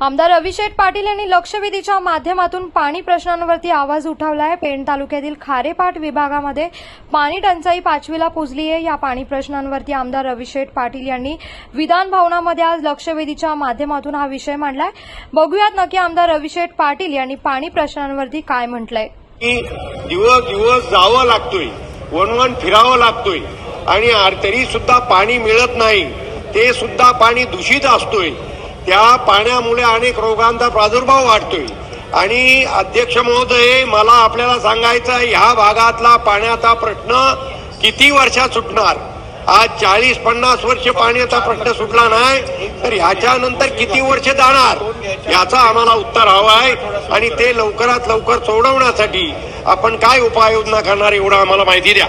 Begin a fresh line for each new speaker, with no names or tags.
आमदार रविशेठ पाटील यांनी लक्षवेधीच्या माध्यमातून पाणी प्रश्नांवरती आवाज उठवलाय. पेण तालुक्यातील खारेपाट विभागामध्ये पाणी टंचाई पाचवीला पोचली आहे. या पाणी प्रश्नांवरती आमदार रविशेठ पाटील यांनी विधान भवनामध्ये आज लक्षवेधीच्या माध्यमातून हा विषय मांडलाय. बघूयात नक्की आमदार अभिषेक पाटील यांनी पाणी प्रश्नांवरती काय म्हटलंय.
दिवस दिवस जावं लागतोय. वणवण फिरावं लागतोय. आणि आर- तरी सुद्धा पाणी मिळत नाही. ते सुद्धा पाणी दूषित असतोय. त्या पाण्यामुळे अनेक रोगांचा प्रादुर्भाव वाढतोय. आणि अध्यक्ष महोदय मला आपल्याला सांगायचं आहे, ह्या भागातला पाण्याचा प्रश्न किती वर्षात सुटणार? आज चाळीस पन्नास वर्ष पाण्याचा प्रश्न सुटला नाही तर ह्याच्यानंतर किती वर्ष जाणार? याचा आम्हाला उत्तर हवं आहे. आणि ते लवकरात लवकर सोडवण्यासाठी आपण काय उपाययोजना करणार एवढं आम्हाला माहिती द्या.